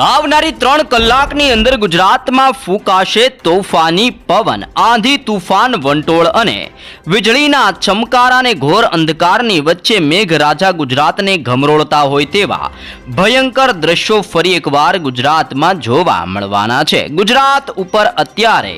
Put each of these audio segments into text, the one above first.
આવનારી ત્રણ કલાકની અંદર ગુજરાતમાં ફૂંકાશે તોફાની પવન, આંધી તુફાન, વંટોળ અને વીજળીના ચમકારાને ઘોર અંધકારની વચ્ચે મેઘરાજા ગુજરાતને ઘમરોળતા હોય તેવા ભયંકર દ્રશ્યો ફરી એકવાર ગુજરાતમાં જોવા મળવાના છે. ગુજરાત ઉપર અત્યારે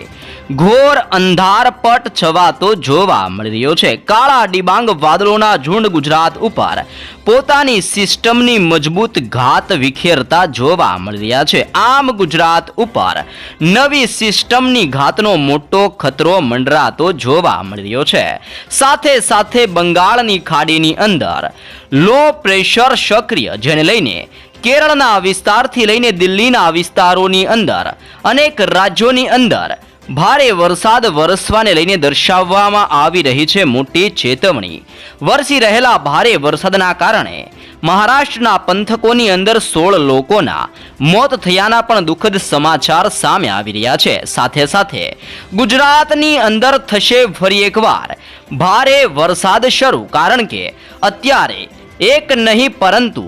ઘોર અંધારપટ છવાતો જોવા મળી રહ્યો છે. કાળા ડિબાંગ વાદળોના ઝુંડ ગુજરાત ઉપર. પોતાની સિસ્ટમની મજબૂત ઘાત વિખેરતા જોવા મળી રહ્યા છે. આમ ગુજરાત ઉપર. નવી સિસ્ટમની ઘાતનો મોટો ખતરો મંડરાતો જોવા મળી રહ્યો છે. સાથે સાથે બંગાળની ખાડીની અંદર. લો પ્રેશર સક્રિય, જેને લઈને કેરળના વિસ્તારથી લઈને દિલ્હીના વિસ્તારોની અંદર. અનેક રાજ્યોની અંદર ભારે વરસાદ વરસવાને લઈને દર્શાવવામાં આવી રહી છે મોટી ચેતવણી. વરસી રહેલા ભારે વરસાદના કારણે મહારાષ્ટ્રના પંથકોની અંદર સોળ લોકોના મોત થયાના પણ દુઃખદ સમાચાર સામે આવી રહ્યા છે. સાથે સાથે ગુજરાતની અંદર થશે ફરી એકવાર ભારે વરસાદ શરૂ, કારણ કે અત્યારે એક નહીં પરંતુ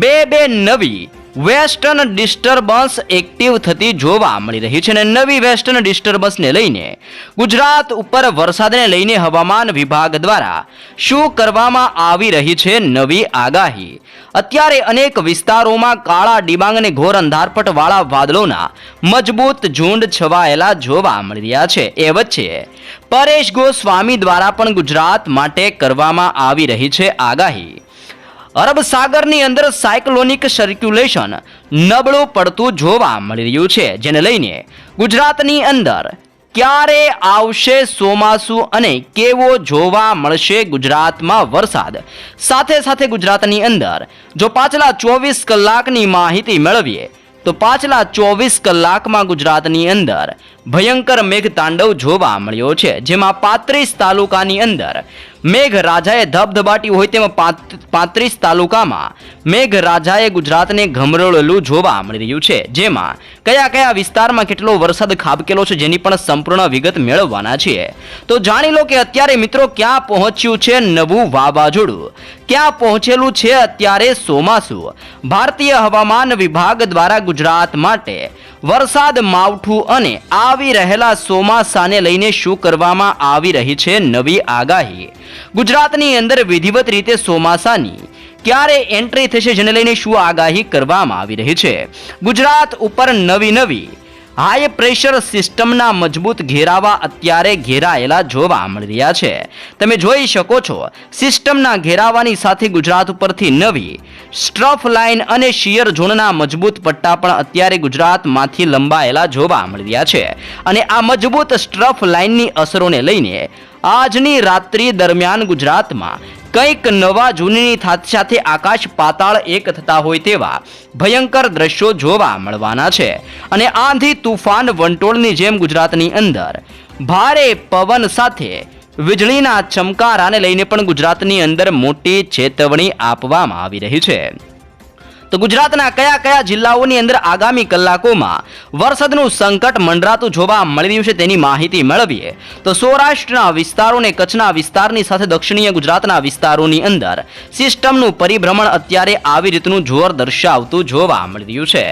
બે બે નવી વેસ્ટર્ન ડિસ્ટર્બન્સ એક્ટિવ થતી જોવા મળી રહી છે અને નવી વેસ્ટર્ન ડિસ્ટર્બન્સને લઈને ગુજરાત ઉપર વરસાદને લઈને હવામાન વિભાગ દ્વારા શું કરવામાં આવી રહી છે નવી આગાહી? અત્યારે અનેક વિસ્તારોમાં કાળા ડિબાંગ અને ઘોર અંધારપટ વાળા વાદળોના મજબૂત ઝુંડ છવાયેલા જોવા મળી રહ્યા છે. એ વચ્ચે પરેશ ગોસ્વામી દ્વારા પણ ગુજરાત માટે કરવામાં આવી રહી છે આગાહી. અરબ સાગરની અંદર સાયક્લોનિક સર્ક્યુલેશન નબળું પડતું જોવા મળી રહ્યું છે, જેને લઈને ગુજરાતની અંદર ક્યારે આવશે ચોમાસું અને કેવો જોવા મળશે ગુજરાતમાં વરસાદ? સાથે સાથે ગુજરાતની અંદર જો પાછલા ચોવીસ કલાકની માહિતી મેળવીએ, તો પાછલા ચોવીસ કલાકમાં ગુજરાતની અંદર ભયંકર મેઘતાંડવ જોવા મળ્યો છે, જેમાં પાંત્રીસ તાલુકાની અંદર મેઘરાજાએ ધબધબાટી હોય તેમાં પાંત્રીસ તાલુકામાં મેઘરાજાએ ગુજરાતને ગમરોળેલું જોવા મળી રહ્યું છે. જેમાં કયા કયા વિસ્તારમાં કેટલો વરસાદ ખાબકેલો છે જેની પણ સંપૂર્ણ વિગત મેળવવાના છીએ તો જાણી લો કે અત્યારે મિત્રો ક્યાં પહોંચ્યું છે નવું વાવાઝોડું? ક્યાં પહોંચેલું છે અત્યારે સોમાસુ ભારતીય હવામાન વિભાગ દ્વારા ગુજરાત માટે વરસાદ માવઠું અને આવી રહેલા ચોમાસાને લઈને શું કરવામાં આવી રહી છે નવી આગાહી? ગુજરાતની અંદર વિધિવત રીતે ચોમાસાની ક્યારે એન્ટ્રી થશે જેને લઈને શું આગાહી કરવામાં આવી રહી છે? ગુજરાત ઉપર નવી નવી હાઈ પ્રેશર સિસ્ટમના મજબૂત ઘેરાવા અત્યારે ઘેરાયેલા જોવા મળી રહ્યા છે. તમે જોઈ શકો છો, સિસ્ટમના ઘેરાવાની સાથે ગુજરાત ઉપરથી નવી સ્ટ્રફ લાઇન અને શિયર ઝોનના મજબૂત પટ્ટા પણ અત્યારે ગુજરાતમાંથી લંબાયેલા જોવા મળી રહ્યા છે. અને આ મજબૂત સ્ટ્રફ લાઇનની અસરોને લઈને આજની રાત્રિ દરમિયાન ગુજરાતમાં કંઈક નવા જૂનની સાથે આકાશ પાતાળ એક થતા હોય તેવા ભયંકર દ્રશ્યો જોવા મળવાના છે. અને આંધી તુફાન વંટોળની જેમ ગુજરાતની અંદર ભારે પવન સાથે વીજળીના ચમકારાને લઈને પણ ગુજરાતની અંદર મોટી ચેતવણી આપવામાં આવી રહી છે. તો ગુજરાતના કયા કયા જિલ્લાઓની અંદર આગામી કલાકોમાં વરસાદનું સંકટ મંડરાતું જોવા મળી રહ્યું છે તેની માહિતી મેળવીએ. તો સૌરાષ્ટ્રના વિસ્તારો અને કચ્છના વિસ્તારની સાથે દક્ષિણીય ગુજરાતના વિસ્તારોની અંદર સિસ્ટમનું પરિભ્રમણ અત્યારે આવી રીતનું જોર દર્શાવતું જોવા મળી રહ્યું છે.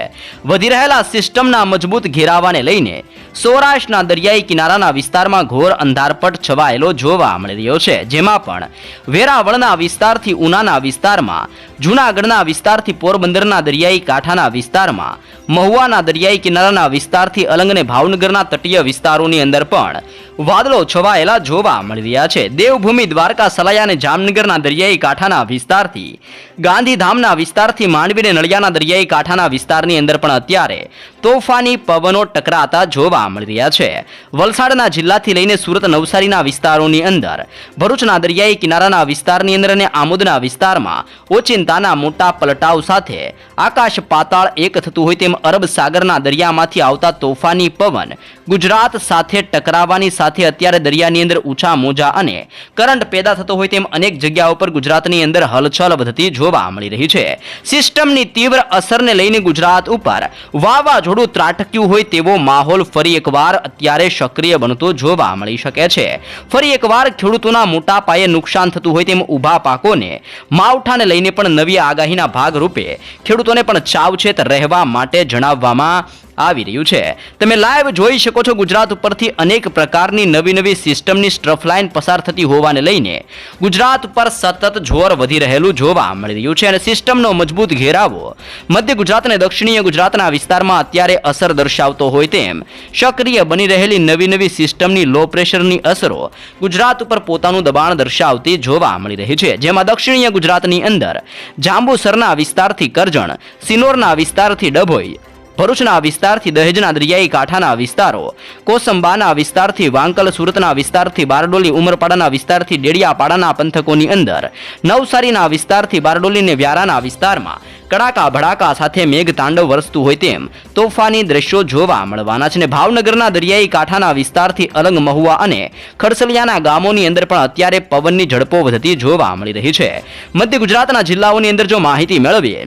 વધી રહેલા સિસ્ટમના મજબૂત ઘેરાવાને લઈને સૌરાષ્ટ્રના દરિયાઈ કિનારાના વિસ્તારમાં ઘોર અંધારપટ છવાયેલો જોવા મળી રહ્યો છે. જેમાં પણ વેરાવળના વિસ્તારથી ઉનાના વિસ્તારમાં, જૂનાગઢના વિસ્તારથી પોરબંદરના દરિયાઈ કાંઠાના વિસ્તારમાં, મહુવાના દરિયાઈ કિનારાના વિસ્તારથી અલંગ અને ભાવનગરના તટીય વિસ્તારોની અંદર પણ વાદળો છવાયેલા જોવા મળી રહ્યા છે. દેવભૂમિ દ્વારકા સલાયા અને જામનગરના દરિયાઈ કાંઠાના વિસ્તારથી, ગાંધીધામના વિસ્તારથી માંડવી અને નળિયાના દરિયાઈ કાંઠાના વિસ્તારની અંદર પણ અત્યારે તોફાની પવનો ટકરાતા જોવા મળી રહ્યા છે. વલસાડના જિલ્લાથી લઈને સુરત, નવસારીના વિસ્તારોની અંદર ભરૂચના દરિયાઈ કિનારાના વિસ્તારની અંદર અને આમોદના વિસ્તારમાં ઓચિંતાના મોટા પલટાવ સાથે આકાશ પાતાળ એક થતું હોય તેમ અરબ સાગરના દરિયામાંથી આવતા તોફાની પવન ગુજરાત સાથે ટકરાવવાની સાથે અત્યારે દરિયાની અંદર ઊંચા મોજા અને કરંટ પેદા થતો હોય તેમ અનેક જગ્યાઓ પર ગુજરાતની અંદર હલચલ વધતી જોવા મળી રહી છે. સિસ્ટમની તીવ્ર અસરને લઈને ગુજરાત ઉપર વાવાઝોડું ત્રાટક્યું હોય તેવો માહોલ ફરી એકવાર અત્યારે સક્રિય બનતો જોવા મળી શકે છે. ફરી એકવાર ખેડૂતોના મોટા પાયે નુકસાન થતું હોય તેમ ઊભા પાકોને માવઠાને લઈને પણ નવી આગાહીના ભાગરૂપે ખેડૂતોને પણ ચાવચેત રહેવા માટે જણાવવામાં આવી રહ્યું છે. તમે લાઈવ જોઈ શકો છો ગુજરાત ઉપરથી અનેક પ્રકારની નવી નવી સિસ્ટમની સ્ટ્રફ લાઇન પસાર થતી હોવાને લઈને. ગુજરાત ઉપર સતત જોર વધી રહેલું જોવા મળી રહ્યું છે અને સિસ્ટમનો મજબૂત ઘેરાવો મધ્ય ગુજરાત અને દક્ષિણીય ગુજરાતના વિસ્તારમાં અત્યારે અસર દર્શાવતો હોય તેમ સક્રિય બની રહેલી નવી નવી સિસ્ટમની લો પ્રેશરની અસરો ગુજરાત ઉપર પોતાનું દબાણ દર્શાવતી જોવા મળી રહી છે. જેમાં દક્ષિણીય ગુજરાતની અંદર જાંબુસરના વિસ્તારથી કરજણ, સિનોરના વિસ્તારથી ડભોઈ ભરૂચના વિસ્તારથી દહેજના દરિયાઈ કાંઠાના વિસ્તારો, કોસંબાના વિસ્તારથી વાંકલ સુરતના વિસ્તારથી બારડોલી, ઉમરપાડાના વિસ્તારથી ડેડિયાપાડાના પંથકોની અંદર, નવસારીના વિસ્તારથી બારડોલી ને વ્યારાના વિસ્તારમાં કડાકા ભડાકા સાથે મેઘ તાંડવ વરસતું હોય તેમ તોફાની દ્રશ્યો જોવા મળવાના છે. અને ભાવનગરના દરિયાઈ કાંઠાના વિસ્તારથી અલંગ મહુવા અને ખડસલિયાના ગામોની અંદર પણ અત્યારે પવનની ઝડપો વધતી જોવા મળી રહી છે. મધ્ય ગુજરાતના જિલ્લાઓની અંદર જો માહિતી મેળવીએ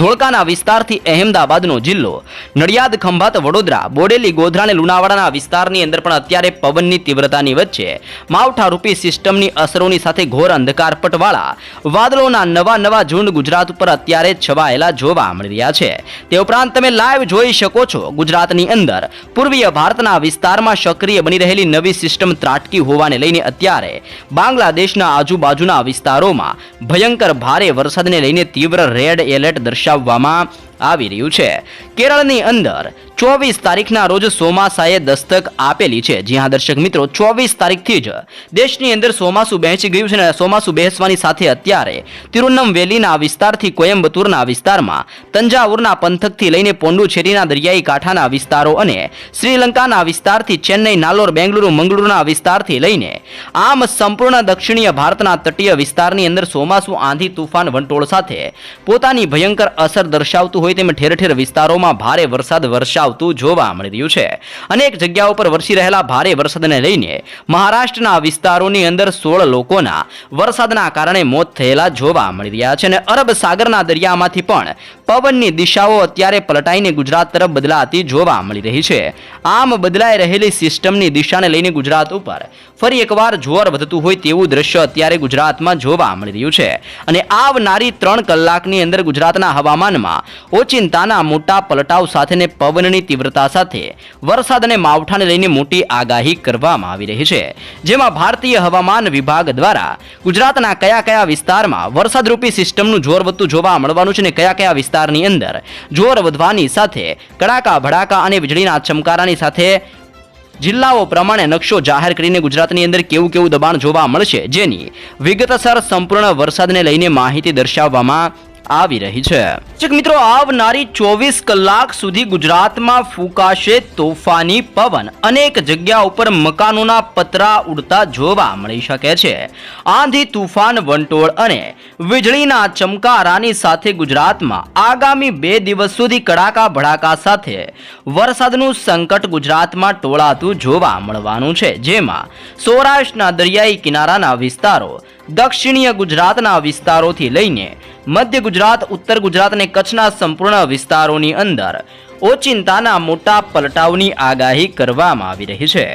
ધોળકાના વિસ્તારથી અહેમદાબાદનો જિલ્લો. નડિયાદ, ખંભાત, વડોદરા, બોડેલી ગોધરા અને લુણાવાડાના વિસ્તારની અંદર પણ અત્યારે પવનની તીવ્રતાની વચ્ચે માવઠારૂપી સિસ્ટમની અસરોની સાથે ઘોર અંધકારપટવાળા વાદળોના નવા નવા ઝુંડ ગુજરાત ઉપર અત્યારે છવાયેલા જોવા મળી રહ્યા છે. તે ઉપરાંત તમે લાઈવ જોઈ શકો છો, ગુજરાતની અંદર પૂર્વીય ભારતના વિસ્તારમાં સક્રિય બની રહેલી નવી સિસ્ટમ ત્રાટકી હોવાને લઈને અત્યારે બાંગ્લાદેશના આજુબાજુના વિસ્તારોમાં ભયંકર ભારે વરસાદને લઈને તીવ્ર રેડ એલર્ટ દર્શાવવામાં આવી રહ્યું છે. કેરળની અંદર ચોવીસ તારીખના રોજ ચોમાસાએ દસ્તક આપેલી છે. જ્યાં દર્શક મિત્રો, ચોવીસ તારીખથી જ દેશની અંદર ચોમાસું બેસી ગયું છે અને ચોમાસું બેસવાની સાથે અત્યારે તિરુનમવેલીના વિસ્તારથી કોયમ્બતુરના વિસ્તારમાં તંજાવુરના પંથકથી લઈને પોંડુચેરીના દરિયાઈ કાંઠાના વિસ્તારો અને શ્રીલંકાના વિસ્તારથી ચેન્નઈ, નાલોર, બેંગલુરુ, મંગળુરુના વિસ્તારથી લઈને આમ સંપૂર્ણ દક્ષિણીય ભારતના તટીય વિસ્તારની અંદર ચોમાસું, આંધી, તુફાન, વંટોળ સાથે પોતાની ભયંકર અસર દર્શાવતું હોય તેમ ઠેર ઠેર વિસ્તારોમાં ભારે વરસાદ વરસાવતું જોવા મળી રહ્યું છે. અનેક જગ્યાઓ પર વરસી રહેલા ભારે વરસાદને લઈને મહારાષ્ટ્રના વિસ્તારોની અંદર સોળ લોકોના વરસાદના કારણે મોત થયેલા જોવા મળી રહ્યા છે અને અરબ સાગરના દરિયામાંથી પણ પવનની દિશાઓ અત્યારે પલટાઈને ગુજરાત તરફ બદલાતી જોવા મળી રહી છે. આમ બદલાઈ રહેલી સિસ્ટમની દિશાને લઈને ગુજરાત ઉપર ફરી એકવાર જોર વધતું હોય તેવું દ્રશ્ય અત્યારે ગુજરાતમાં જોવા મળી રહ્યું છે. અને આવનારી ત્રણ કલાકની અંદર ગુજરાતના હવામાનમાં ઓચિંતાના મોટા પલટાવ સાથેને પવનની તીવ્રતા સાથે વરસાદ અને માવઠાને લઈને મોટી આગાહી કરવામાં આવી રહી છે. જેમાં ભારતીય હવામાન વિભાગ દ્વારા ગુજરાતના કયા કયા વિસ્તારમાં વરસાદરૂપી સિસ્ટમનું જોર વધતું જોવા મળવાનું છે ને કયા કયા વિસ્તારની અંદર જોર વધવાની સાથે કડાકા, ભડાકા અને વીજળીના ચમકારાની સાથે જિલ્લાઓ પ્રમાણે નકશો જાહેર કરીને ગુજરાતની અંદર કેવું કેવું દબાણ જોવા મળશે જેની વિગતસર સંપૂર્ણ વરસાદને લઈને માહિતી દર્શાવવામાં આવી રહી છે. મિત્રો, આવનારી ચોવીસ કલાક સુધી ગુજરાતમાં ફૂંકાશે તોફાની પવન. અનેક જગ્યા ઉપર મકાનોના પતરા ઉડતા જોવા મળી શકે છે. આંધી તુફાન, વંટોળ અને વીજળીના ચમકારાની સાથે ગુજરાતમાં આગામી બે દિવસ સુધી કડાકા ભડાકા સાથે વરસાદનું સંકટ ગુજરાતમાં ટોળાતું જોવા મળવાનું છે. જેમાં સૌરાષ્ટ્રના દરિયાઈ કિનારાના વિસ્તારો દક્ષિણીય ગુજરાતના વિસ્તારોથી લઈને મધ્ય ગુજરાત, ઉત્તર ગુજરાત અને કચ્છના સંપૂર્ણ વિસ્તારોની અંદર ઓચિંતાના મોટા પલટાવની આગાહી કરવામાં આવી રહી છે.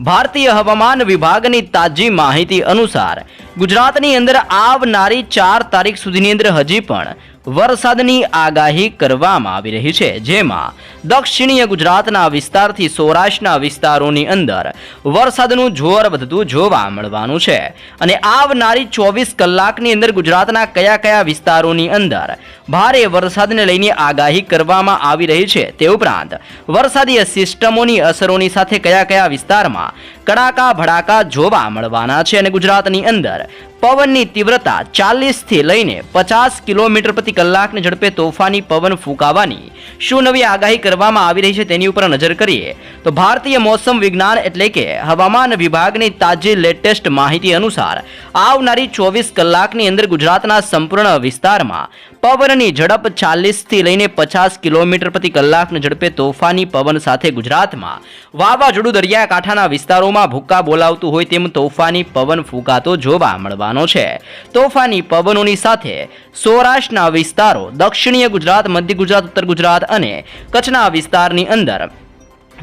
ભારતીય હવામાન વિભાગની તાજી માહિતી અનુસાર ગુજરાતની અંદર આવનારી ચાર તારીખ સુધીની અંદર હજી પણ વરસાદની આગાહી કરવામાં આવી રહી છે, જેમાં દક્ષિણીય ગુજરાતના વિસ્તારથી સૌરાષ્ટ્રના વિસ્તારોની અંદર વરસાદનું જોર વધતું જોવા મળવાનું છે. અને આવનારી ચોવીસ કલાકની અંદર ગુજરાતના કયા કયા વિસ્તારોની અંદર ભારે વરસાદને લઈને આગાહી કરવામાં આવી રહી છે તે ઉપરાંત વરસાદીય સિસ્ટમોની અસરોની સાથે કયા કયા વિસ્તારમાં કડાકા, ભડાકા, જોવા મળવાના છે અને ગુજરાતની અંદર પવનની તીવ્રતા ચાલીસથી લઈને પચાસ કિલોમીટર પ્રતિ કલાકની ઝડપે તોફાની પવન ફૂંકાવાની શું નવી આગાહી કરવામાં આવી રહી છે તેની ઉપર નજર કરીએ તો ભારતીય મોસમ વિજ્ઞાન એટલે કે હવામાન વિભાગની તાજી લેટેસ્ટ માહિતી અનુસાર આવનારી ચોવીસ કલાકની અંદર ગુજરાતના સંપૂર્ણ વિસ્તારમાં પવનની ઝડપ ચાલીસથી લઈને પચાસ કિલોમીટર પ્રતિ કલાકની ઝડપે તોફાની પવન સાથે ગુજરાતમાં વાવાઝોડું દરિયાકાંઠાના વિસ્તારોમાં ભૂક્કા બોલાવતું હોય તેમ તોફાની પવન ફૂંકાતો જોવા મળવાનો છે. તોફાની પવનોની સાથે સૌરાષ્ટ્રના વિસ્તારો દક્ષિણીય ગુજરાત, મધ્ય ગુજરાત, ઉત્તર ગુજરાત અને કચ્છના વિસ્તારની અંદર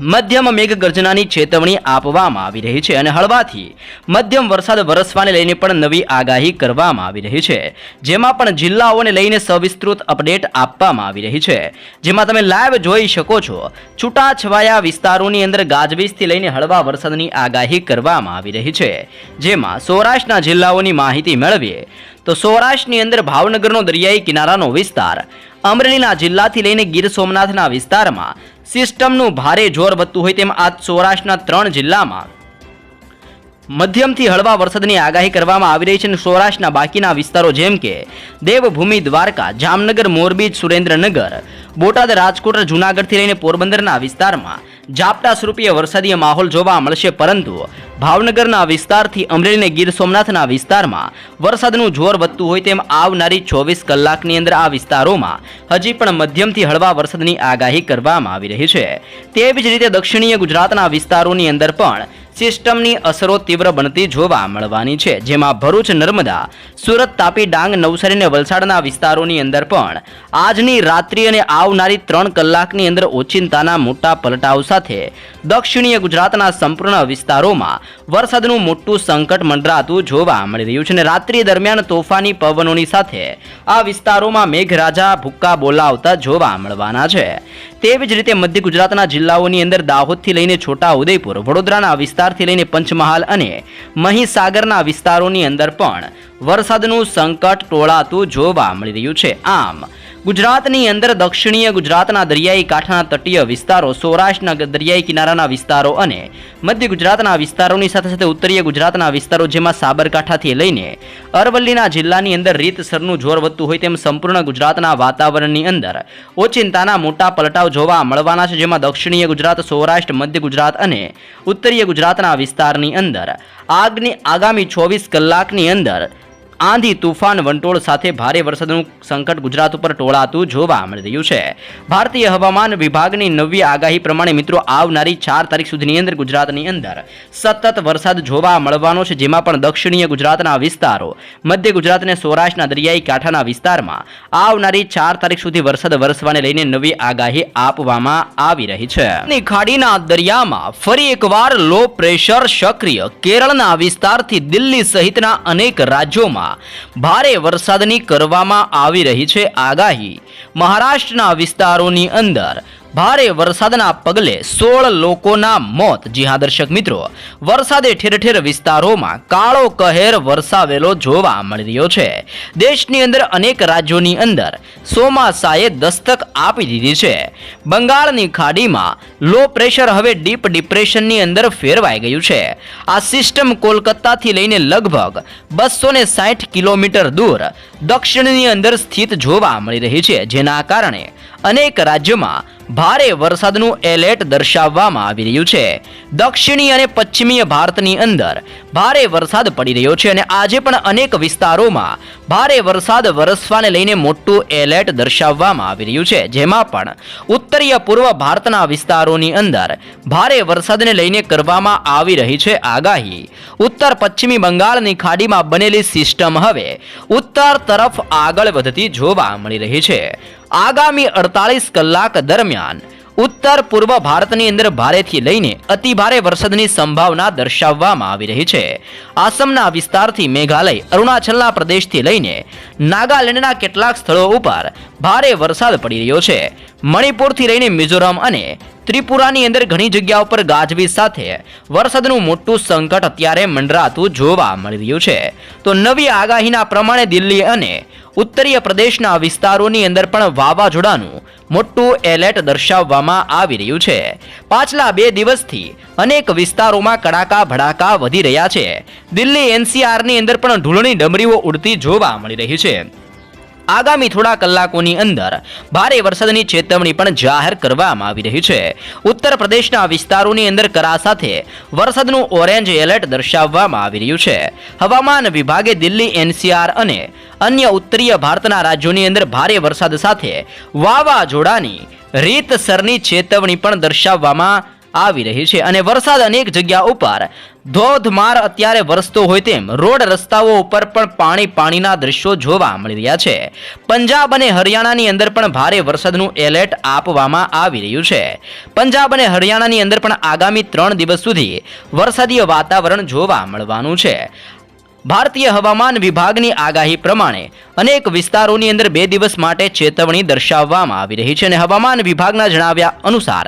મધ્યમ મેઘગર્જનાની ચેતવણી આપવામાં આવી રહી છે અને હળવાથી મધ્યમ વરસાદ વરસવાને લઈને પણ નવી આગાહી કરવામાં આવી રહી છે. જેમાં પણ જિલ્લાઓને લઈને સવિસ્તૃત અપડેટ આપવામાં આવી રહી છે. જેમાં તમે લાઈવ જોઈ શકો છો. છૂટાછવાયા વિસ્તારોની અંદર ગાજવીજથી લઈને હળવા વરસાદની આગાહી કરવામાં આવી રહી છે. જેમાં સૌરાષ્ટ્રના જિલ્લાઓની માહિતી મેળવીએ તો સૌરાષ્ટ્રની અંદર ભાવનગરનો દરિયાઈ કિનારાનો વિસ્તાર, અમરેલીના જિલ્લાથી લઈને ગીર સોમનાથના વિસ્તારમાં સિસ્ટમનું ભારે જોર વધતું હોય તેમ આજ સૌરાષ્ટ્રના ત્રણ જિલ્લામાં મધ્યમથી હળવા વરસાદની આગાહી કરવામાં આવી રહી છે અને સૌરાષ્ટ્રના બાકીના વિસ્તારો જેમ કે દેવભૂમિ દ્વારકા, જામનગર, મોરબી, સુરેન્દ્રનગર બોટાદ રાજકોટ જૂનાગઢથી લઈને પોરબંદરના વિસ્તારમાં ઝાપટા સ્વરૂપીય વરસાદીય માહોલ જોવા મળશે, પરંતુ ભાવનગરના વિસ્તારથી અમરેલીને ગીર સોમનાથના વિસ્તારમાં વરસાદનું જોર વધતું હોય તેમ આવનારી ચોવીસ કલાકની અંદર આ વિસ્તારોમાં હજી પણ મધ્યમથી હળવા વરસાદની આગાહી કરવામાં આવી રહી છે. તેવી જ રીતે દક્ષિણીય ગુજરાતના વિસ્તારોની અંદર પણ સિસ્ટમની અસરો તીવ્ર બનતી જોવા મળવાની છે, જેમાં ભરૂચ, નર્મદા, સુરત, તાપી, ડાંગ, નવસારી અને વલસાડના વિસ્તારોની અંદર પણ આજની રાત્રિ અને આવનારી ત્રણ કલાકની અંદર ઓચિંતાના મોટા પલટાવ સાથે દક્ષિણીય ગુજરાતના સંપૂર્ણ વિસ્તારોમાં વરસાદનું મોટું સંકટ મંડરાતું જોવા મળી રહ્યું છે અને રાત્રિ દરમિયાન તોફાની પવનોની સાથે આ વિસ્તારોમાં મેઘરાજા ભૂક્કા બોલાવતા જોવા મળવાના છે. તેવી જ રીતે મધ્ય ગુજરાતના જિલ્લાઓની અંદર દાહોદથી લઈને છોટા ઉદયપુર વડોદરાના વિસ્તારથી લઈને પંચમહાલ અને મહીસાગરના વિસ્તારોની અંદર પણ વરસાદનું સંકટ ટોળાતું જોવા મળી રહ્યું છે. આમ ગુજરાતની અંદર દક્ષિણીય ગુજરાતના દરિયાઈ કાંઠાના તટીય વિસ્તારો, સૌરાષ્ટ્રના દરિયાઈ કિનારાના વિસ્તારો અને મધ્ય ગુજરાતના વિસ્તારોની સાથે સાથે ઉત્તરીય ગુજરાતના વિસ્તારો જેમાં સાબરકાંઠાથી લઈને અરવલ્લીના જિલ્લાની અંદર રીતસરનું જોર વધતું હોય તેમ સંપૂર્ણ ગુજરાતના વાતાવરણની અંદર ઓચિંતાના મોટા પલટાવ જોવા મળવાના છે, જેમાં દક્ષિણીય ગુજરાત, સૌરાષ્ટ્ર, મધ્ય ગુજરાત અને ઉત્તરીય ગુજરાતના વિસ્તારની અંદર આગની, આગામી ચોવીસ કલાકની અંદર આંધી તુફાન વંટોળ સાથે ભારે વરસાદનું સંકટ ગુજરાત ઉપર ટોળાતું જોવા મળી રહ્યું છે. ભારતીય હવામાન વિભાગની નવી આગાહી પ્રમાણે મિત્રો આવનારી ચાર તારીખ સુધીની અંદર ગુજરાતની અંદર સતત વરસાદ જોવા મળવાનો છે, જેમાં પણ દક્ષિણીય ગુજરાતના વિસ્તારો, મધ્ય ગુજરાત અને સૌરાષ્ટ્રના દરિયાઈ કાંઠાના વિસ્તારમાં આવનારી ચાર તારીખ સુધી વરસાદ વરસવાને લઈને નવી આગાહી આપવામાં આવી રહી છે. ખાડીના દરિયામાં ફરી એકવાર લો પ્રેશર સક્રિય કેરળના વિસ્તારથી દિલ્હી સહિતના અનેક રાજ્યોમાં ભારે વરસાદની કરવામાં આવી રહી છે આગાહી. મહારાષ્ટ્રના વિસ્તારોની અંદર ભારે વરસાદના પગલે સોળ લોકોના મોત. જી હા, દર્શક મિત્રો, વરસાદે ઠેર ઠેર વિસ્તારોમાં કાળો કહેર વરસાવેલો જોવા મળી રહ્યો છે. દેશની અંદર અનેક રાજ્યોની અંદર ચોમાસાએ દસ્તક આપી દીધી છે. બંગાળની ખાડીમાં લો પ્રેશર હવે ડીપ ડિપ્રેશનની અંદર ફેરવાઈ ગયું છે. આ સિસ્ટમ કોલકાતાથી લઈને લગભગ બસો સાઠ કિલોમીટર દૂર દક્ષિણની અંદર સ્થિત જોવા મળી રહી છે, જેના કારણે અનેક રાજ્યોમાં ભારે વરસાદનું એલર્ટ દર્શાવવામાં આવી રહ્યું છે. દક્ષિણી અને પશ્ચિમીય ભારતની અંદર ભારે વરસાદ પડી રહ્યો છે અને આજે પણ અનેક વિસ્તારોમાં ભારે વરસાદ વરસવાને લઈને મોટું એલર્ટ દર્શાવવામાં આવી રહ્યું છે. જેમાં પણ ઉત્તરીય પૂર્વ ભારતના વિસ્તારોની અંદર ભારે વરસાદને લઈને કરવામાં આવી રહી છે આગાહી. ઉત્તર પશ્ચિમી બંગાળની ખાડીમાં બનેલી સિસ્ટમ હવે ઉત્તર તરફ આગળ વધતી જોવા મળી રહી છે. આગામી અડતાલીસ કલાક દરમિયાન ઉત્તર પૂર્વ ભારતની અંદર ભારેથી લઈને અતિ ભારે વરસાદની સંભાવના દર્શાવવામાં આવી રહી છે. આસામના વિસ્તારથી મેઘાલય, અરુણાચલના પ્રદેશથી લઈને નાગાલેન્ડના કેટલાક સ્થળો ઉપર ભારે વરસાદ પડી રહ્યો છે. મણિપુરથી લઈને મિઝોરમ અને ત્રિપુરાની અંદર ઘણી જગ્યાઓ પર ગાજવીજ સાથે વરસાદનું મોટું સંકટ અત્યારે મંડરાતું જોવા મળી રહ્યું છે. તો નવી આગાહીના પ્રમાણે દિલ્હી અને ઉત્તરીય પ્રદેશના વિસ્તારોની અંદર પણ વાવાઝોડાનું મોટું એલર્ટ દર્શાવવામાં આવી રહ્યું છે. પાછલા બે દિવસથી અનેક વિસ્તારોમાં કડાકા ભડાકા વધી રહ્યા છે. દિલ્હી એનસીઆરની અંદર પણ ધૂળની ડમરીઓ ઉડતી જોવા મળી રહી છે. આગામી થોડા કલાકોની અંદર ભારે વરસાદની ચેતવણી પણ જાહેર કરવામાં આવી રહી છે. ઉત્તર પ્રદેશના વિસ્તારોની અંદર કરા સાથે વરસાદનું ઓરેન્જ એલર્ટ દર્શાવવામાં આવી રહ્યું છે. હવામાન વિભાગે દિલ્હી, એનસીઆર અને અન્ય ઉત્તરીય ભારતના રાજ્યોની અંદર ભારે વરસાદ સાથે વાવાઝોડાની રીતસરની ચેતવણી પણ દર્શાવવામાં આવી રહી છે અને વરસાદ અનેક જગ્યા ઉપર ધોધમાર અત્યારે વરસતો હોય તેમ રોડ રસ્તાઓ ઉપર પણ પાણી પાણીના દ્રશ્યો જોવા મળી રહ્યા છે. પંજાબ અને હરિયાણાની અંદર પણ ભારે વરસાદનું એલર્ટ આપવામાં આવી રહ્યું છે. પંજાબ અને હરિયાણાની અંદર પણ આગામી ત્રણ દિવસ સુધી વરસાદીય વાતાવરણ જોવા મળવાનું છે. ભારતીય હવામાન વિભાગની આગાહી પ્રમાણે અનેક વિસ્તારોની અંદર બે દિવસ માટે ચેતવણી દર્શાવવામાં આવી રહી છે અને હવામાન વિભાગના જણાવ્યા અનુસાર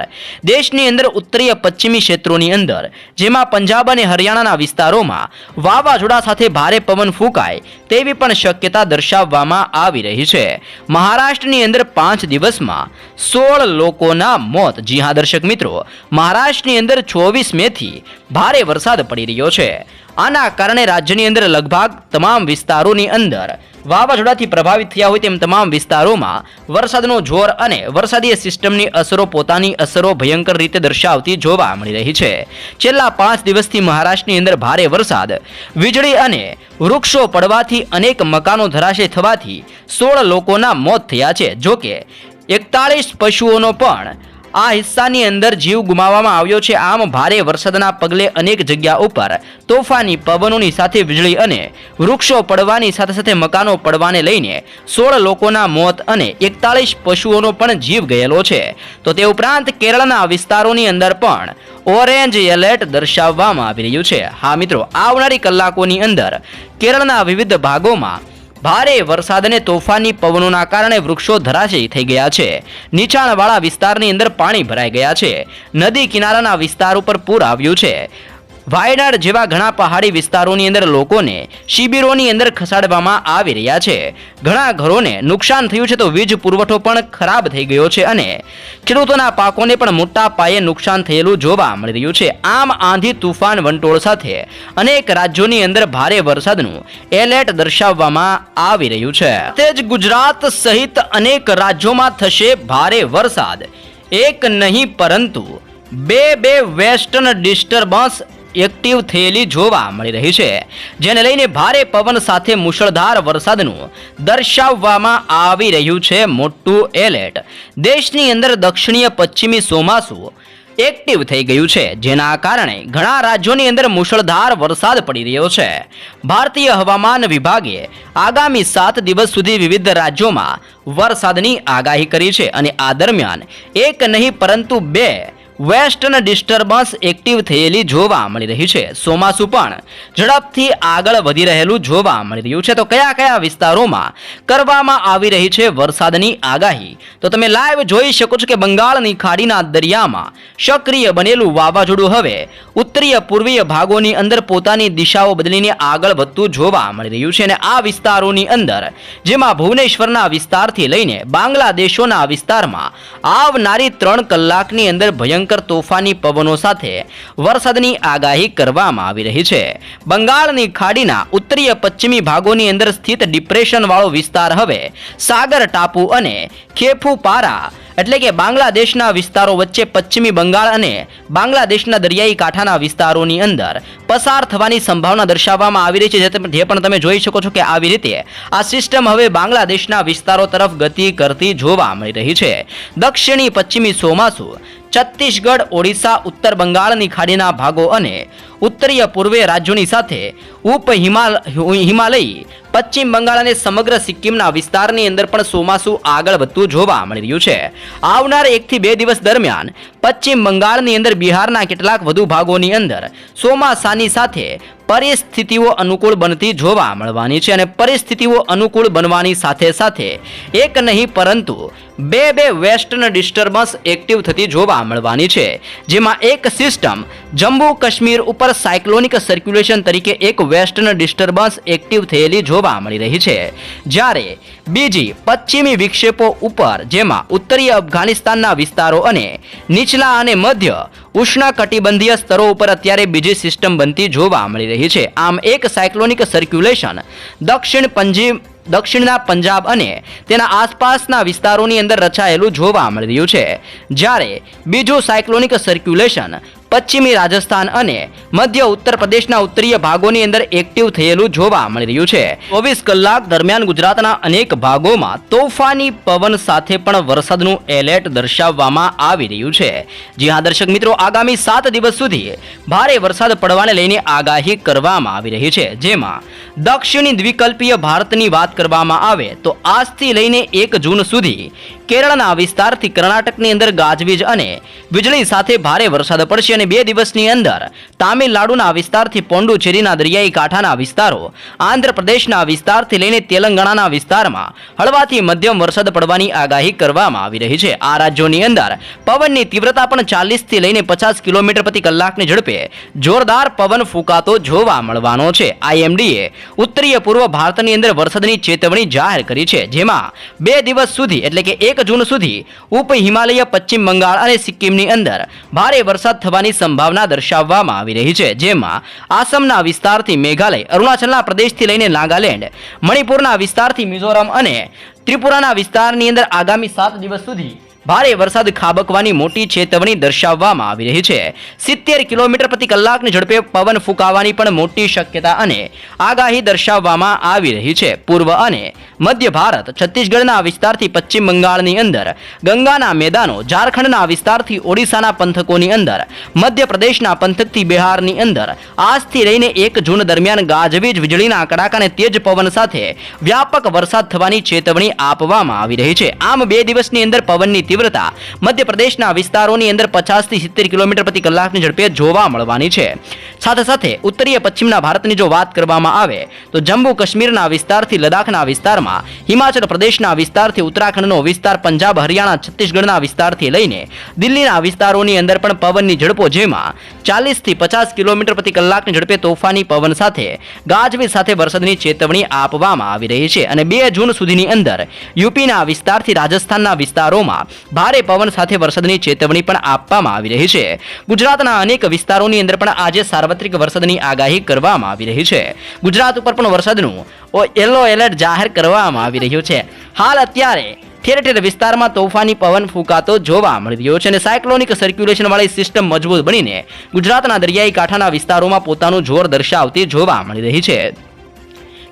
દેશની અંદર ઉત્તરીય પશ્ચિમી ક્ષેત્રોની અંદર, જેમાં પંજાબ અને હરિયાણાના વિસ્તારોમાં વાવાઝોડા સાથે ભારે પવન ફૂંકાય તેવી પણ શક્યતા દર્શાવવામાં આવી રહી છે. મહારાષ્ટ્રની અંદર પાંચ દિવસમાં સોળ લોકોના મોત. જી હા, દર્શક મિત્રો, મહારાષ્ટ્રની અંદર ચોવીસ મેથી ભારે વરસાદ પડી રહ્યો છે. આના કારણે રાજ્યની અંદર લગભગ તમામ વિસ્તારોની અંદર વાવાઝોડાથી પ્રભાવિત થયા હોય તેમ તમામ વિસ્તારોમાં વરસાદનો જોર અને વરસાદીય સિસ્ટમની અસરો પોતાની અસરો ભયંકર રીતે દર્શાવતી જોવા મળી રહી છે. છેલ્લા પાંચ દિવસથી મહારાષ્ટ્રની અંદર ભારે વરસાદ, વીજળી અને વૃક્ષો પડવાથી અનેક મકાનો ધરાશે થવાથી સોળ લોકોના મોત થયા છે. જોકે એકતાળીસ પશુઓનો પણ આ હિસ્સાની અંદર જીવ ગુમાવવામાં આવ્યો છે. આમ ભારે વરસાદના પગલે અનેક જગ્યા ઉપર તોફાની પવનોની સાથે વીજળી અને વૃક્ષો પડવાની સાથે સાથે મકાનો પડવાને લઈને સોળ લોકોના મોત અને એકતાળીસ પશુઓનો પણ જીવ ગયેલો છે. તો તે ઉપરાંત કેરળના વિસ્તારોની અંદર પણ ઓરેન્જ એલર્ટ દર્શાવવામાં આવી રહ્યું છે. હા મિત્રો, આવનારી કલાકોની અંદર કેરળના વિવિધ ભાગોમાં ભારે વરસાદ અને તોફાની પવનોના કારણે વૃક્ષો ધરાશયી થઈ ગયા છે. નીચાણવાળા વિસ્તારની અંદર પાણી ભરાઈ ગયા છે. નદી કિનારાના વિસ્તાર ઉપર પૂર આવ્યું છે. વાયનાડ જેવા ઘણા પહાડી વિસ્તારોની અંદર લોકોને શિબિરોની અંદર ખસાડવામાં આવી રહ્યા છે. ઘણા ઘરોને નુકસાન થયું છે તો વીજ પુરવઠો પણ ખરાબ થઈ ગયો છે અને ખેડૂતોના પાકોને પણ મોટા પાયે નુકસાન થયેલું જોવા મળી રહ્યું છે. આમ આંધી તુફાન વંટોળ સાથે અનેક રાજ્યોની અંદર ભારે વરસાદનું એલર્ટ દર્શાવવામાં આવી રહ્યું છે. તે જ ગુજરાત સહિત અનેક રાજ્યોમાં થશે ભારે વરસાદ. એક નહીં પરંતુ બે બે વેસ્ટર્ન ડિસ્ટર્બન્સ એક્ટિવ થયેલી જોવા મળી રહી છે. જેને લઈને ભારે પવન સાથે મુશળધાર વરસાદનું દર્શાવવામાં આવી રહ્યું છે મોટું એલર્ટ. દેશની અંદર દક્ષિણીય પશ્ચિમી ચોમાસું એક્ટિવ થઈ ગયું છે. જેના કારણે ઘણા રાજ્યોની અંદર મુશળધાર વરસાદ પડી રહ્યો છે. ભારતીય હવામાન વિભાગે આગામી સાત દિવસ સુધી વિવિધ રાજ્યોમાં વરસાદની આગાહી કરી છે અને આ દરમિયાન એક નહીં પરંતુ બે વેસ્ટર્ન ડિસ્ટર્બન્સ એક્ટિવ થયેલી જોવા મળી રહી છે. ચોમાસું પણ ઝડપથી આગળ વધી રહેલું જોવા મળી રહ્યું છે. તો કયા કયા વિસ્તારોમાં કરવામાં આવી રહી છે વરસાદની આગાહી? તો તમે લાઈવ જોઈ શકો છો કે બંગાળની ખાડીના દરિયામાં સક્રિય બનેલું વાવાઝોડું હવે ઉત્તરીય પૂર્વીય ભાગોની અંદર પોતાની દિશાઓ બદલીને આગળ વધતું જોવા મળી રહ્યું છે અને આ વિસ્તારોની અંદર, જેમાં ભુવનેશ્વરના વિસ્તારથી લઈને બાંગ્લાદેશોના વિસ્તારમાં આવનારી ત્રણ કલાકની અંદર ભયંકર તોફાની પવનો સાથે વરસાદની આગાહી કરવામાં આવી રહી છે. બંગાળની ખાડીના ઉત્તરીય પશ્ચિમી ભાગોની અંદર સ્થિત ડિપ્રેશનવાળો વિસ્તાર હવે સાગર ટાપુ અને ખેફુપારા એટલે કે બાંગ્લાદેશના વિસ્તારો વચ્ચે પશ્ચિમી બંગાળ અને બાંગ્લાદેશના દરિયાઈ કાંઠાના વિસ્તારોની અંદર પસાર થવાની સંભાવના દર્શાવવામાં આવી રહી છે, જે પણ તમે જોઈ શકો છો કે આવી રીતે આ સિસ્ટમ હવે બાંગ્લાદેશના વિસ્તારો તરફ ગતિ કરતી જોવા મળી રહી છે. દક્ષિણી પશ્ચિમી ચોમાસું છત્તીસગઢ, ઓડિશા, ઉત્તર બંગાળની ખાડીના ભાગો અને ઉત્તરીય પૂર્વે રાજ્યોની સાથે ઉપ હિમાલય, પશ્ચિમ બંગાળ અને સમગ્ર સિક્કિમના વિસ્તારની અંદર પણ ચોમાસું આગળ વધતું જોવા મળી રહ્યું છે. આવનાર એકથી બે દિવસ દરમિયાન પશ્ચિમ બંગાળની અંદર બિહારના કેટલાક વધુ ભાગોની અંદર ચોમાસાની સાથે પરિસ્થિતિઓ અનુકૂળ બનતી જોવા મળવાની છે અને પરિસ્થિતિઓ અનુકૂળ બનવાની સાથે સાથે એક નહીં પરંતુ બે બે વેસ્ટર્ન ડિસ્ટર્બન્સ એક્ટિવ થતી જોવા મળવાની છે, જેમાં એક સિસ્ટમ જમ્મુ કાશ્મીર ઉપર સાયક્લોનિક સર્ક્યુલેશન તરીકે એક વેસ્ટર્ન ડિસ્ટર્બન્સ એક્ટિવ થયેલી જોવા મળી રહી છે. જ્યારે બીજી પશ્ચિમી વિક્ષેપો ઉપર, જેમાં ઉત્તરીય અફઘાનિસ્તાનના વિસ્તારો અને નીચલા અને મધ્ય ઉષ્ણકટિબંધીય સ્તરો ઉપર અત્યારે બીજી સિસ્ટમ બનતી જોવા મળી રહી છે. આમ એક સાયક્લોનિક સર્ક્યુલેશન દક્ષિણ પંજીમ દક્ષિણના પંજાબ અને તેના આસપાસના વિસ્તારોની અંદર રચાયેલું જોવા મળી રહ્યું છે. જ્યારે બીજું સાયક્લોનિક સર્ક્યુલેશન પશ્ચિમી રાજસ્થાન અને મધ્ય ઉત્તર પ્રદેશના ઉત્તરીય ભાગોની અંદર એક્ટિવ થયેલું જોવા મળી રહ્યું છે. ચોવીસ કલાક દરમિયાન ગુજરાતના અનેક ભાગોમાં તોફાની પવન સાથે પણ વરસાદનું એલર્ટ દર્શાવવામાં આવી રહ્યું છે. જી હા, દર્શક મિત્રો, આગામી સાત દિવસ સુધી ભારે વરસાદ પડવાને લઈને આગાહી કરવામાં આવી રહી છે. જેમાં દક્ષિણી દ્વિકલ્પીય ભારતની વાત કરવામાં આવે તો આજથી લઈને એક જૂન સુધી કેરળના વિસ્તારથી કર્ણાટકની અંદર ગાજવીજ અને વીજળી સાથે ભારે વરસાદ પડશે અને બે દિવસની અંદર તામિલનાડુના વિસ્તારથી પોંડુચેરીના દરિયાઈ કાંઠાના વિસ્તારો, આંધ્રપ્રદેશના વિસ્તારથી લઈને તેલંગાણાના વિસ્તારમાં હળવાથી મધ્યમ વરસાદ પડવાની આગાહી કરવામાં આવી રહી છે. આ રાજ્યોની અંદર પવનની તીવ્રતા પણ ચાલીસથી લઈને પચાસ કિલોમીટર પ્રતિ કલાકની ઝડપે જોરદાર પવન ફૂંકાતો જોવા મળવાનો છે. આઈએમડીએ ઉત્તરીય પૂર્વ ભારતની અંદર વરસાદની ચેતવણી જાહેર કરી છે, જેમાં બે દિવસ સુધી એટલે કે એક જૂન સુધી ઉપ હિમાલય, પશ્ચિમ બંગાળ અને સિક્કિમની અંદર ભારે વરસાદ થવાની સંભાવના દર્શાવવામાં આવી રહી છે. જેમાં આસામના વિસ્તારથી મેઘાલય, અરુણાચલના પ્રદેશથી લઈને નાગાલેન્ડ, મણિપુરના વિસ્તારથી મિઝોરમ અને ત્રિપુરાના વિસ્તારની અંદર આગામી સાત દિવસ સુધી ભારે વરસાદ ખાબકવાની મોટી ચેતવણી દર્શાવવામાં આવી રહી છે. સિત્તેર કિલોમીટર પ્રતિ કલાકની ઝડપે પવન ફૂંકાવાની પણ મોટી શક્યતા અને આગાહી દર્શાવવામાં આવી રહી છે. પૂર્વ અને મધ્ય ભારત, છત્તીસગઢના વિસ્તારથી પશ્ચિમ બંગાળની અંદર, ગંગાના મેદાનો, ઝારખંડના વિસ્તારથી ઓડિશાના પંથકોની અંદર મધ્ય પ્રદેશના પંથકથી બિહારની અંદર. આજથી લઈને એક જૂન દરમિયાન ગાજવીજ, વીજળીના કડાકા અને તેજ પવન સાથે વ્યાપક વરસાદ થવાની ચેતવણી આપવામાં આવી રહી છે. આમ બે દિવસની અંદર પવનની તીવ્રતા. મધ્યપ્રદેશના વિસ્તારોની અંદર પચાસથી સિત્તેર કિલોમીટર પ્રતિ કલાકની ઝડપે જોવા મળવાની છે. સાથે સાથે ઉત્તરીય પશ્ચિમના ભારતની જો વાત કરવામાં આવે, તો જમ્મુ કાશ્મીરના વિસ્તારથી લદ્દાખના વિસ્તારમાં, હિમાચલ પ્રદેશના વિસ્તારથી ઉત્તરાખંડનો વિસ્તાર, પંજાબ, હરિયાણા, છત્તીસગઢના વિસ્તારથી લઈને દિલ્હીના વિસ્તારોની અંદર પણ પવનની ઝડપો જેમાં ચાલીસથી પચાસ કિલોમીટર પ્રતિ કલાકની ઝડપે તોફાની પવન સાથે, ગાજવીજ સાથે વરસાદની ચેતવણી આપવામાં આવી રહી છે. અને બે જૂન સુધીની અંદર યુપીના વિસ્તારથી રાજસ્થાનના વિસ્તારોમાં ભારે પવન સાથે વરસાદની ચેતવણી પણ આપવામાં આવી રહી છે. ગુજરાતના અનેક વિસ્તારોની અંદર પણ આજે સાર્વત્રિક વરસાદની આગાહી કરવામાં આવી રહી છે. ગુજરાત ઉપર પણ વરસાદનું યલો એલર્ટ જાહેર કરવામાં આવી રહ્યું છે. હાલ અત્યારે ઠેર ઠેર વિસ્તારમાં તોફાની પવન ફૂંકાતો જોવા મળી રહ્યો છે અને સાયક્લોનિક સર્ક્યુલેશન વાળી સિસ્ટમ મજબૂત બનીને ગુજરાતના દરિયાઈ કાંઠાના વિસ્તારોમાં પોતાનું જોર દર્શાવતી જોવા મળી રહી છે.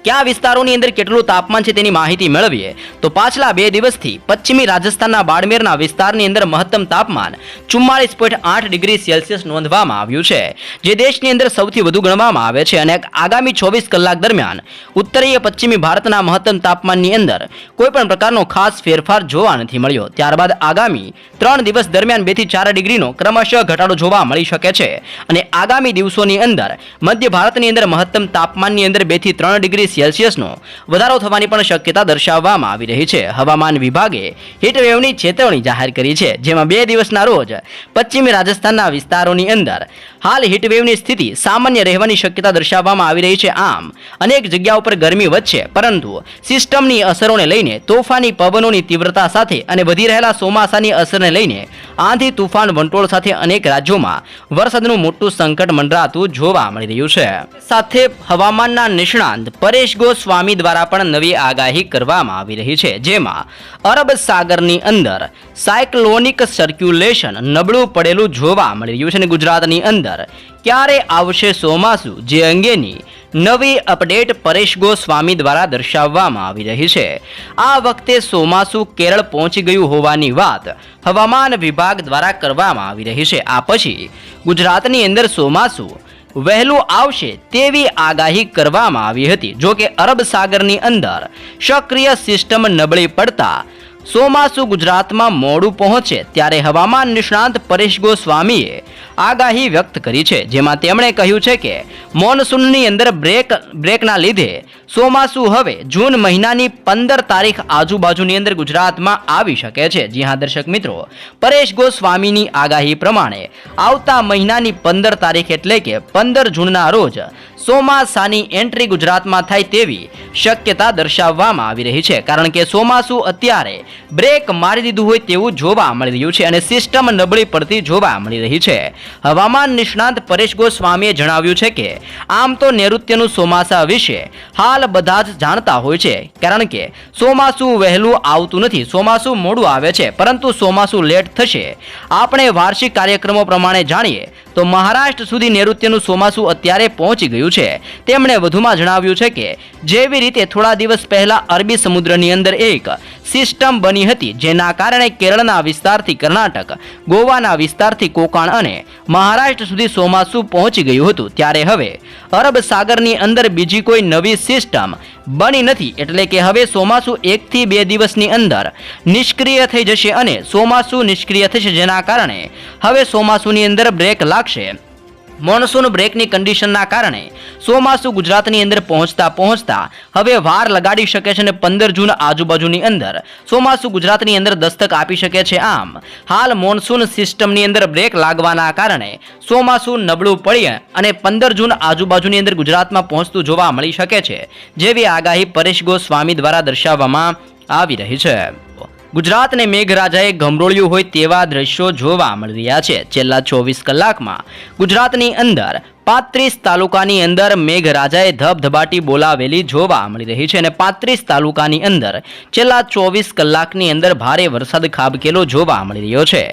કયા વિસ્તારોની અંદર કેટલું તાપમાન છે તેની માહિતી મેળવીએ? તો પાછલા બે દિવસથી પશ્ચિમી રાજસ્થાનના બાડમેરના વિસ્તારની અંદર મહત્તમ તાપમાન ચુમ્માળીસ પોઈન્ટ આઠ ડિગ્રી સેલ્સિયસ નોંધવામાં આવ્યું છે, જે દેશની અંદર સૌથી વધુ ગણવામાં આવે છે અને આગામી ચોવીસ કલાક દરમિયાન ઉત્તરીય પશ્ચિમી ભારતના મહત્તમ તાપમાનની અંદર કોઈ પણ પ્રકારનો ખાસ ફેરફાર જોવા નથી મળ્યો. ત્યારબાદ આગામી ત્રણ દિવસ દરમિયાન બેથી ચાર ડિગ્રીનો ક્રમશઃ ઘટાડો જોવા મળી શકે છે અને આગામી દિવસોની અંદર મધ્ય ભારતની અંદર મહત્તમ તાપમાનની અંદર બેથી ત્રણ ડિગ્રી સેલ્સિયસનો વધારો થવાની પણ શક્યતા દર્શાવવામાં આવી રહી છે. હવામાન વિભાગે હીટવેવની ચેતવણી જાહેર કરી છે, જેમાં બે દિવસના રોજ પશ્ચિમી રાજસ્થાનના વિસ્તારોની અંદર હાલ હીટવેવની સ્થિતિ સામાન્ય રહેવાની શક્યતા દર્શાવવામાં આવી રહી છે. આમ, અનેક જગ્યાઓ પર ગરમી વધશે, પરંતુ સિસ્ટમની અસરોને લઈને તોફાની પવનોની તીવ્રતા સાથે અને વધી રહેલા ચોમાસાની અસરને લઈને આંધી તુફાન વંટોળ સાથે અનેક રાજ્યોમાં વરસાદનું મોટું સંકટ મંડરાતું જોવા મળી રહ્યું છે. સાથે હવામાનના નિષ્ણાંત પરેશ ગોસ્વામી દ્વારા પણ નવી આગાહી કરવામાં આવી રહી છે, જેમાં અરબ સાગરની અંદર સાયક્લોનિક સર્ક્યુલેશન નબળું પડેલું જોવા મળી રહ્યું છે અને ગુજરાતની અંદર ક્યારે આવશે ચોમાસું જે અંગેની નવી અપડેટ પરેશ ગોસ્વામી દ્વારા દર્શાવવામાં આવી રહી છે. આ વખતે સોમાસુ કેરળ પહોંચી ગયું હોવાની વાત હવામાન વિભાગ દ્વારા કરવામાં આવી રહી છે. આ પછી ગુજરાતની અંદર સોમાસુ વહેલું આવશે તેવી આગાહી કરવામાં આવી હતી. જો કે અરબ સાગરની અંદર સક્રિય સિસ્ટમ નબળી પડતા ચોમાસું ગુજરાતમાં મોડું પહોંચે ત્યારે હવામાન નિષ્ણાંત પરેશ ગોસ્વામીએ આગાહી વ્યક્ત કરી છે, જેમાં તેમણે કહ્યું છે કે મોનસૂનની અંદર બ્રેક, બ્રેકના લીધે ચોમાસું હવે જૂન મહિનાની પંદર તારીખ આજુબાજુની અંદર ગુજરાતમાં આવી શકે છે. જી હા, દર્શક મિત્રો, પરેશ ગોસ્વામીની આગાહી પ્રમાણે આવતા મહિનાની પંદર તારીખ એટલે કે પંદર જૂનના રોજ ચોમાસાની એન્ટ્રી ગુજરાતમાં થાય તેવી શક્યતા દર્શાવવામાં આવી રહી છે. કારણ કે ચોમાસું અત્યારે બ્રેક મારી દીધું હોય તેવું જોવા મળી રહ્યું છે અને સિસ્ટમ નબળી પડતી જોવા મળી રહી છે. હવામાન નિષ્ણાંત પરેશ ગોસ્વામીએ જણાવ્યું છે કે, આમ તો નૈઋત્યનું ચોમાસા વિશે હાલ બધા જ જાણતા હોય છે. કારણ કે ચોમાસું વહેલું આવતું નથી ચોમાસું મોડું આવે છે. પરંતુ ચોમાસું લેટ થશે. આપણે વાર્ષિક કાર્યક્રમો પ્રમાણે જાણીએ તો મહારાષ્ટ્ર સુધી નૈઋત્યનું ચોમાસું અત્યારે પહોંચી ગયું છે. તેમણે વધુમાં જણાવ્યું છે કે, જેવી રીતે થોડા દિવસ પહેલા અરબી સમુદ્રની અંદર એક સિસ્ટમ બની હતી, જેના કારણે કેરળના વિસ્તારથી કર્ણાટક, ગોવાના વિસ્તારથી કોકાણ અને મહારાષ્ટ્ર સુધી ચોમાસું પહોંચી ગયું હતું. ત્યારે હવે અરબ સાગરની અંદર બીજી કોઈ નવી સિસ્ટમ બની નથી, એટલે કે હવે ચોમાસું એકથી બે દિવસની અંદર નિષ્ક્રિય થઈ જશે અને ચોમાસું નિષ્ક્રિય થશે, જેના કારણે હવે ચોમાસુની અંદર બ્રેક લાગશે. મોનસૂન બ્રેકની કન્ડિશનના કારણે ચોમાસુ ગુજરાતની અંદર પહોંચતા પહોંચતા હવે વાર લગાડી શકે છે અને પંદર જૂન આજુબાજુની અંદર. ચોમાસુ ગુજરાતની અંદર દસ્તક આપી શકે છે આમ. હાલ મોનસૂન સિસ્ટમની અંદર બ્રેક લાગવાના કારણે ચોમાસુ નબળું પડી અને પંદર જૂન આજુબાજુની અંદર ગુજરાતમાં પહોંચતું જોવા મળી શકે છે, જેવી આગાહી પરેશ ગોસ્વામી દ્વારા દર્શાવવામાં આવી રહી છે. ગુજરાતને મેઘરાજાએ ગમરોળ્યું હોય તેવા દ્રશ્યો જોવા મળી રહ્યા છે. છેલ્લા ચોવીસ કલાકમાં ગુજરાતની અંદર પાંત્રીસ તાલુકાની અંદર મેઘરાજાએ ધબધબાટી બોલાવેલી જોવા મળી રહી છે અને પાંત્રીસ તાલુકાની અંદર છેલ્લા ચોવીસ કલાકની અંદર ભારે વરસાદ ખાબકેલો જોવા મળી રહ્યો છે.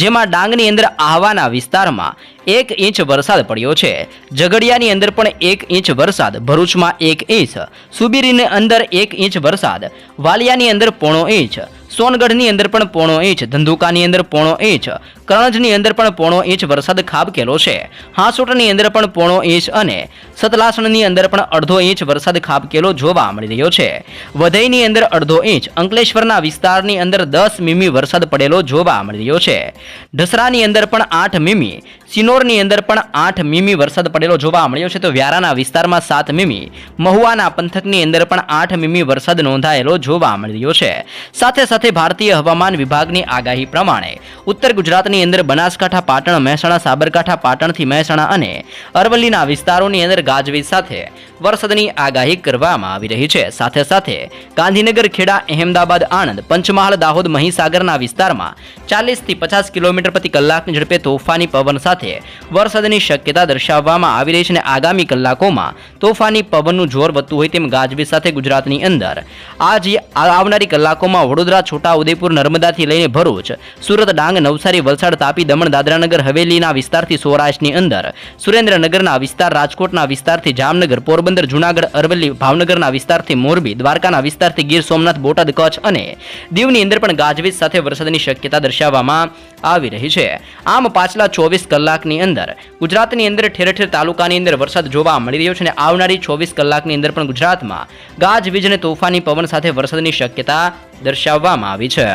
જેમાં ડાંગની અંદર આહવાના વિસ્તારમાં એક ઇંચ વરસાદ પડ્યો છે. ઝઘડિયાની અંદર પણ એક ઇંચ વરસાદ, ભરૂચમાં એક ઇંચ, સુબીરીની અંદર એક ઇંચ વરસાદ, વાલિયાની અંદર પોણો ઇંચ સોનગઢની અંદર પણ પોણો ઇંચ, ધંધુકાની અંદર પોણો ઇંચ, કરણજની અંદર પણ પોણો ઇંચ વરસાદ ખાબકેલો છે. હાંસોટની અંદર પણ પોણો ઇંચ અને સતલાસણની અંદર પણ અડધો ઇંચ વરસાદ ખાબકેલો જોવા મળી રહ્યો છે. વધઈની અંદર અડધો ઇંચ, અંકલેશ્વરના વિસ્તારની અંદર દસ મીમી વરસાદ પડેલો જોવા મળી રહ્યો છે. ઢસરાની અંદર પણ આઠ મીમી સિનોરની અંદર પણ આઠ મીમી વરસાદ પડેલો જોવા મળ્યો છે. તો વ્યારાના વિસ્તારમાં સાત મીમી, મહુવાના પંથકની અંદર પણ આઠ મીમી વરસાદ નોંધાયેલો જોવા મળ્યો છે. સાથે સાથે ભારતીય હવામાન વિભાગની આગાહી પ્રમાણે ઉત્તર ગુજરાતની અંદર બનાસકાંઠા, પાટણ, મહેસાણા, સાબરકાંઠા, પાટણથી મહેસાણા અને અરવલ્લીના વિસ્તારોની અંદર ગાજવીજ સાથે વરસાદની આગાહી કરવામાં આવી રહી છે. સાથે સાથે ગાંધીનગર, ખેડા, અહેમદાબાદ, આણંદ, પંચમહાલ, દાહોદ, મહીસાગરના વિસ્તારમાં ચાલીસથી પચાસ કિલોમીટર પ્રતિ કલાકની ઝડપે તોફાની પવન સાથે વરસાદની શક્યતા દર્શાવવામાં આવી રહી છે અને આગામી કલાકોમાં તોફાની પવનનું જોર વધતું હોય તેમ ગાજવીજ સાથે ગુજરાતની અંદર. આજ આવનારી કલાકોમાં વડોદરા, છોટા ઉદેપુર નર્મદાથી લઈને ભરૂચ સુરત ડાંગ નવસારી, વલસાડ, તાપી, દમણ, દાદરાનગર, હવેલીના વિસ્તારથી સૌરાષ્ટ્રની અંદર, સુરેન્દ્રનગરના વિસ્તાર, રાજકોટના વિસ્તારથી જામનગર, પોરબંદર, જુનાગઢ, અરવલ્લી, ભાવનગરના વિસ્તારથી મોરબી, દ્વારકાના વિસ્તારથી ગીર સોમનાથ, બોટાદ, કચ્છ અને દીવની અંદર પણ ગાજવીજ સાથે વરસાદની શક્યતા દર્શાવવામાં આવી રહી છે. આમ પાછલા ચોવીસ કલાકની અંદર ગુજરાતની અંદર ઠેર ઠેર તાલુકાની અંદર વરસાદ જોવા મળી રહ્યો છે અને આવનારી ચોવીસ કલાકની અંદર પણ ગુજરાતમાં ગાજવીજ અને તોફાની પવન સાથે વરસાદની શક્યતા દર્શાવવામાં આવી છે.